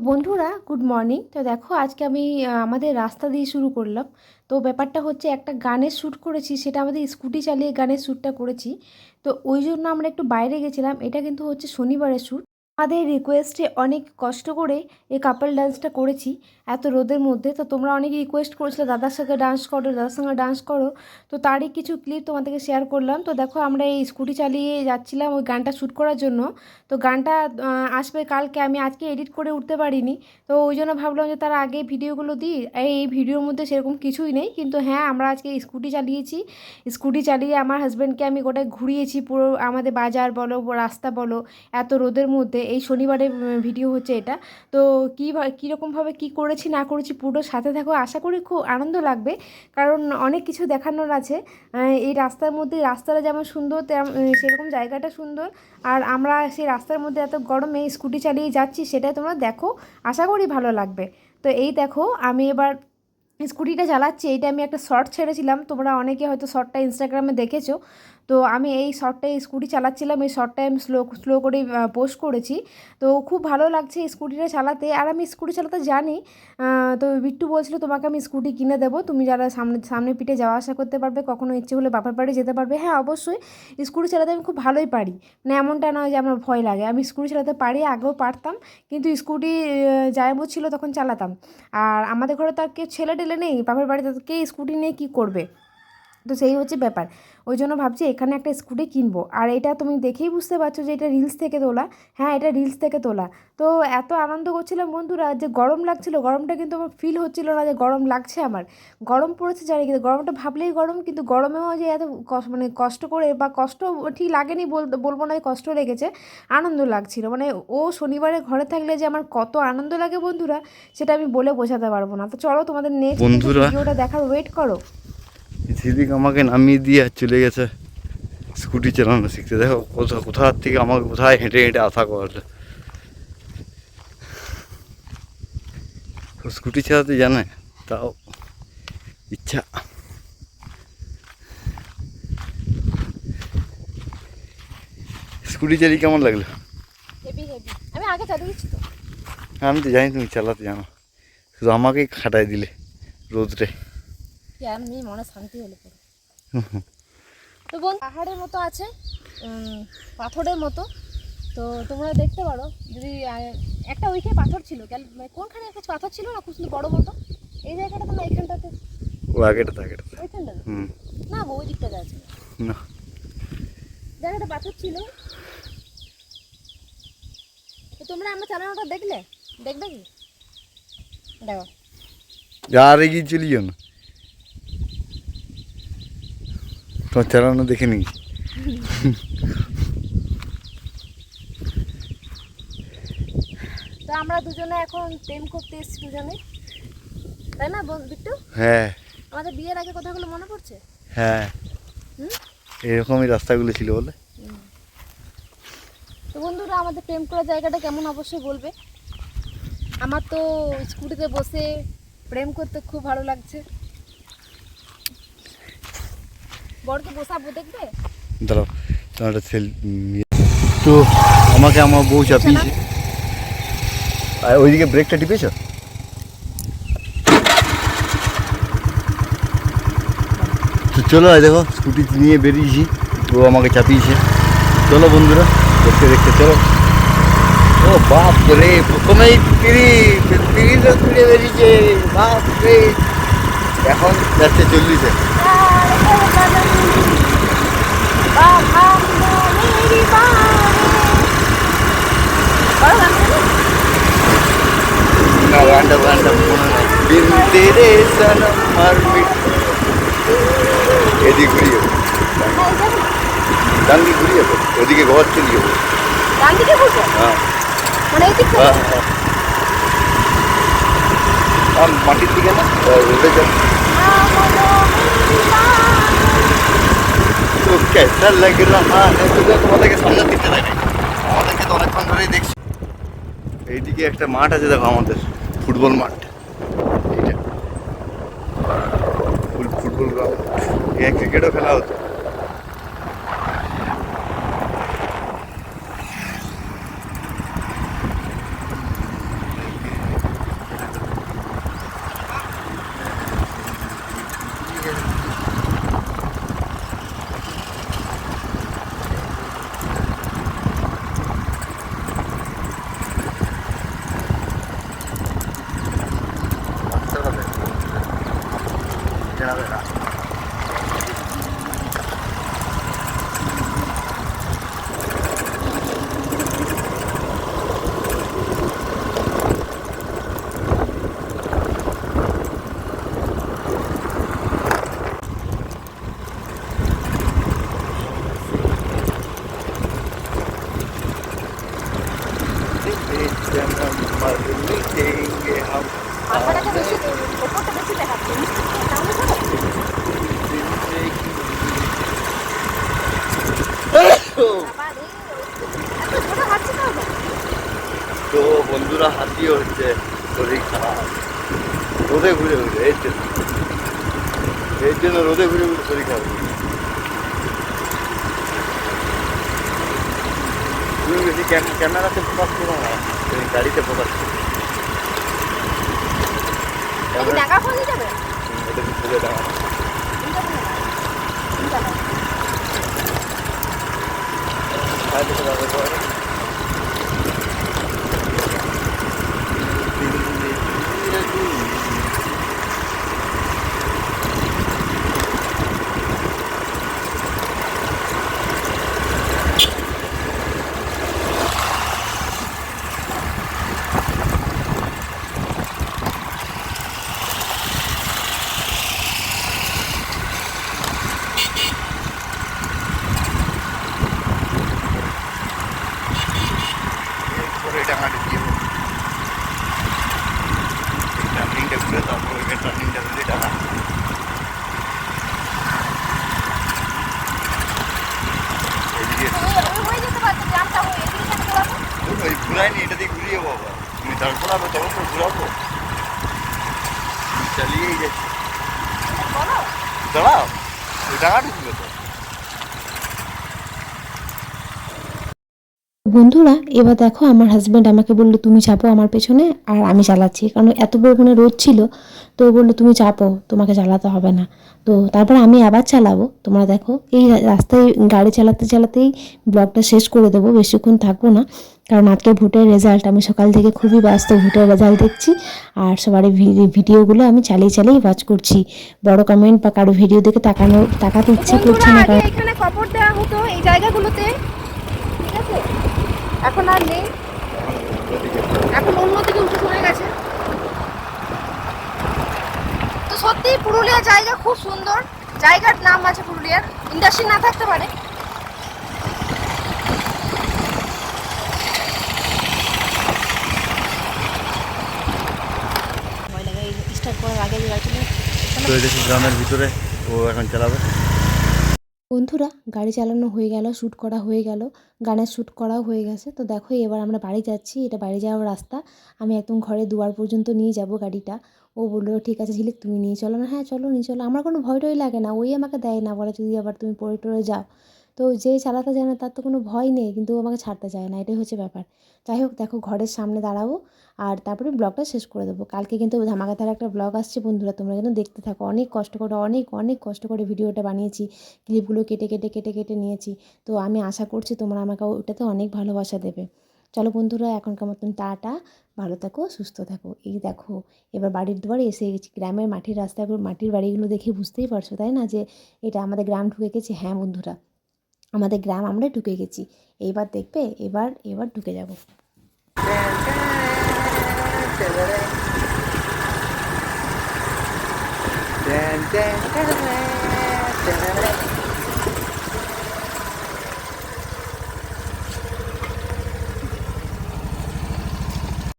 বন্ধুরা good morning তো দেখো, আজকে আমি আমাদের রাস্তা দিয়ে শুরু করলাম। তো ব্যাপারটা হচ্ছে, একটা গানের শ্যুট করেছি, সেটা আমাদের স্কুটি চালিয়ে গানের শ্যুটটা করেছি। তো ওই জন্য আমরা একটু বাইরে গেছিলাম। এটা কিন্তু হচ্ছে শনিবারের শ্যুট। আমাদের রিকোয়েস্টে অনেক কষ্ট করে এই কাপল ডান্সটা করেছি। এত রোদের মধ্যে। তো তোমরা অনেক রিকোয়েস্ট করেছিলে, দাদার সঙ্গে ডান্স করো, দাদার সঙ্গে ডান্স করো। তো তারই কিছু ক্লিপ তোমাদেরকে শেয়ার করলাম। তো দেখো আমরা এই স্কুটি চালিয়ে যাচ্ছিলাম ওই গানটা শ্যুট করার জন্য। তো গানটা আসবে কালকে। আমি আজকে এডিট করে উঠতে পারিনি। তো ওই জন্য ভাবলাম যে তার আগে ভিডিওগুলো দিই। এই ভিডিওর মধ্যে সেরকম কিছুই নেই। কিন্তু হ্যাঁ আমরা আজকে স্কুটি চালিয়েছি। স্কুটি চালিয়ে আমার হাজব্যান্ডকে আমি গোটায় ঘুরিয়েছি। পুরো আমাদের বাজার বলো, রাস্তা বলো, এত রোদের মধ্যে। এই শনিবারের ভিডিও হচ্ছে এটা। তো কী কীরকমভাবে কী করেছি, না করেছি, পুরো সাথে থাকো, আশা করি খুব আনন্দ লাগবে। কারণ অনেক কিছু দেখানোর আছে। এই রাস্তার মধ্যে, রাস্তাটা যেমন সুন্দর সেরকম জায়গাটা সুন্দর। আর আমরা সেই রাস্তার মধ্যে এত গরমে স্কুটি চালিয়ে যাচ্ছি, সেটাই তোমরা দেখো। আশা করি ভালো লাগবে। তো এই দেখো, আমি এবার স্কুটিটা চালাচ্ছি। এইটা আমি একটা শর্ট ছেড়েছিলাম। তোমরা অনেকে হয়তো শর্টটা ইনস্টাগ্রামে দেখেছ। তো আমি এই শর্টটাই স্কুটি চালাচ্ছিলাম, এই শর্টটাই আমি স্লো স্লো করে পোস্ট করেছি। তো খুব ভালো লাগছে স্কুটিটা চালাতে। আর আমি স্কুটি চালাতে জানি তো বিট্টু বলছিল, তোমাকে আমি স্কুটি কিনে দেবো। তুমি যারা সামনে সামনে পিঠে যাওয়া আসা করতে পারবে, কখনো ইচ্ছে হলে বাপের বাড়ি যেতে পারবে। হ্যাঁ অবশ্যই, স্কুটি চালাতে আমি খুব ভালোই পারি। না এমনটা নয় যে আমার ভয় লাগে। আমি স্কুটি চালাতে পারি, আগেও পারতাম, কিন্তু স্কুটি জায়গা ছিল তখন চালাতাম। আর আমাদের ঘরে তো আর কেউ ছেলে টেলে নেই, বাপের বাড়িতে কে স্কুটি নিয়ে কী করবে? তো সেই হচ্ছে ব্যাপার। ওই জন্য ভাবছি এখানে একটা স্কুটি কিনবো। আর এটা তুমি দেখেই বুঝতে পারছ যে এটা রিলস থেকে তোলা। হ্যাঁ এটা রিলস থেকে তোলা। তো এত আনন্দ করছিলাম বন্ধুরা যে গরম লাগছিল। গরমটা কিন্তু আমার ফিল হচ্ছিল না যে গরম লাগছে আমার। গরম পড়েছে জানি কিন্তু গরমটা ভাবলেই গরম কিন্তু গরমেও যে এত কষ্ট মানে কষ্ট করে বা কষ্ট ঠিক লাগেনি বল- বলব না যে কষ্ট লেগেছে আনন্দ লাগছিল। মানে ও শনিবারে ঘরে থাকলে যে আমার কত আনন্দ লাগে বন্ধুরা সেটা আমি বলে বোঝাতে পারব না। তো চলো তোমাদের নেক্সট। ভিডিওটা দেখার ওয়েট করো। দিদিকে আমাকে নামিয়ে দিয়ে আর চলে গেছে। স্কুটি চালানো শিখতে। দেখো কোথা কোথা থেকে আমাকে কোথায় হেঁটে হেঁটে আসা করছে ও স্কুটি চালাতে জানে তাও ইচ্ছা। স্কুটি চালিয়ে কেমন লাগল? আমি আগে চালিয়েছি তো। আমি তো জানি তুমি চালাতে জানো। শুধু আমাকেই খাটাই দিলে রোদরে। এমনি মনে শান্তি হলো পুরো তো বোন পাহাড়ের মতো আছে পাথরের মতো। তো তোমরা দেখতে পারো যদি একটা ওইখানে পাথর ছিল মানে কোনখানে একটা পাথর ছিল না খুব সুন্দর বড় মতো? এই জায়গাটা তো না এইখানটাতে? ও আগেটা তো ওইখানটাতে না ওই দিকটাতে আছে। না। জায়গাটা পাথর ছিল। তো তোমরা আমার চালানোটা দেখলে? দেখবে কি? দেখো আর এগিয়ে চলিও না। তোমার চালানো দেখে নি তো আমরা দুজনে এখন প্রেম করতে এসেছি দুজনে। তাই না বিট্টু? হ্যাঁ। আমাদের বিয়ের আগে কথাগুলো মনে পড়ছে? হ্যাঁ? এরকমই রাস্তাগুলো ছিল বলে। তো বন্ধুরা আমাদের প্রেম করার জায়গাটা কেমন অবশ্যই বলবে। আমার তো স্কুটিতে বসে প্রেম করতে খুব ভালো লাগছে। বরকে বসাবো দেখবে? দাঁড়াও তোমার সেল তো আমাকে আমার বউ চাপিয়েছে আর ওইদিকে ব্রেকটা টিপেছ? তো চলো দেখো স্কুটি নিয়ে বেরিয়েছি ও আমাকে চাপিয়েছে। চলো বন্ধুরা দেখতে দেখতে চলো। ও বাপ রে প্রথমেই তিরিশ তিরিশও ঘুরে বেরিয়েছে বাপ রে এখন যাচ্ছে চল্লিশে। মার মিট এদিকে ঘুরিয়ে ডান দিকে ঘুরিয়ে ওদিকে ঘর চলে যাব ডান দিকে ঘুরবো মাটির দিকে না রোদে তো কেসা লাগ রহা হ্যাঁ তো তোমাদেরকে সামনে দিতে দেয় আমাদেরকে তো অনেকক্ষণ ধরেই দেখছি। এইদিকে একটা মাঠ আছে, দেখো আমাদের ফুটবল মাঠ। Football ground. ক্রিকেটও খেলা হতো। হচ্ছে শরীর খারাপ। রোদে ঘুরে ঘুরে এর জন্য। এর জন্য রোদে ঘুরে ঘুরে শরীর খারাপ তুমি বেশি ক্যামেরাতে ফোকাস করো না তুমি গাড়িতে ফোকাস করো। টাকা ফোন যাবে এটা দাও böyle. করে ডাঙাটি দিয়ে টার্নিংটা ঘুরে তারপর ওইখানে টার্নিংটা ঘুরে ডাঙা এদিকে ওই ঘুরাইনি এটা দিয়ে ঘুরিয়ে বাবা তুমি তখন তো ঘুরাবো। চালিয়েই যাচ্ছি দাঁড়াও ওই ডাঙাটি ছিল তো বন্ধুরা এবার দেখো আমার হাজব্যান্ড আমাকে বলল তুমি চাপো আমার পেছনে আর আমি চালাচ্ছি। কারণ এত পরিমাণে রোদ ছিল তো বলল তুমি চাপো তোমাকে চালাতে হবে না। তো তারপর আমি আবার চালাবো। তোমরা দেখো এই রাস্তায় গাড়ি চালাতে চালাতেই ব্লগটা শেষ করে দেবো বেশিক্ষণ থাকব না। কারণ আজকে ভোটের রেজাল্ট আমি সকাল থেকে খুবই ব্যস্ত ভোটের রেজাল্ট দেখছি আর সবারই ভিডিওগুলো আমি চালিয়ে চালিয়ে ওয়াচ করছি। বড় কমেন্ট বা কারও ভিডিও দেখে তাকানো তাকাতে ইচ্ছে করছে না কারণ এখানে কবর দেওয়া হতো এই জায়গাগুলোতে। ঠিক আছে? এখন আর নেই। এখন অন্য অন্যদিকে উঠে চলে গেছে। তো সত্যি পুরুলিয়া জায়গা খুব সুন্দর। জায়গার নাম আছে পুরুলিয়ার। ইন্ডাস্ট্রি না থাকতে পারে। গ্রামের ভিতরে, ও এখন চালাবে। বন্ধুরা, গাড়ি চালানো হয়ে গেল শ্যুট করা হয়ে গেল গানের শ্যুট করাও হয়ে গেছে। তো দেখো, এবার আমরা বাড়ি যাচ্ছি, এটা বাড়ি যাওয়ার রাস্তা। আমি একদম ঘরে দুয়ার পর্যন্ত নিয়ে যাব গাড়িটা। ও বলল, ঠিক আছে ঝিলিক, তুমি নিয়ে চলো না। হ্যাঁ চলো, নিয়ে চলো। আমার কোনো ভয় টয় লাগে না, ওই আমাকে দেয় না। বলে, যদি আবার তুমি পড়ে টরে যাও তো যে চালাতে যায় না তার তো কোনো ভয় নেই, কিন্তু আমাকে ছাড়তে চায় না, এটাই হচ্ছে ব্যাপার। যাই হোক, দেখো ঘরের সামনে দাঁড়াবো আর তারপরে ব্লগটা শেষ করে দেবো। কালকে কিন্তু ধামাকাতার একটা ব্লগ আসছে বন্ধুরা, তোমরা কিন্তু দেখতে থাকো। অনেক কষ্ট করে, অনেক অনেক কষ্ট করে ভিডিওটা বানিয়েছি, ক্লিপগুলো কেটে কেটে কেটে কেটে নিয়েছি। তো আমি আশা করছি তোমরা আমাকে ওটাতে অনেক ভালোবাসা দেবে। চলো বন্ধুরা, এখনকার মতন টাটা, ভালো থাকো, সুস্থ থাকো। এই দেখো, এবার বাড়ির দুয়ারে এসে গেছি। গ্রামের মাটির রাস্তাগুলো মাটির বাড়িগুলো দেখে বুঝতেই পারছ, তাই না? যে এটা আমাদের গ্রাম ঢুকে গেছে। হ্যাঁ বন্ধুরা। আমাদের গ্রাম আমরা ঢুকে গেছি এইবার দেখবে এবার এবার ঢুকে যাব Dan, dan, dan, dan, dan.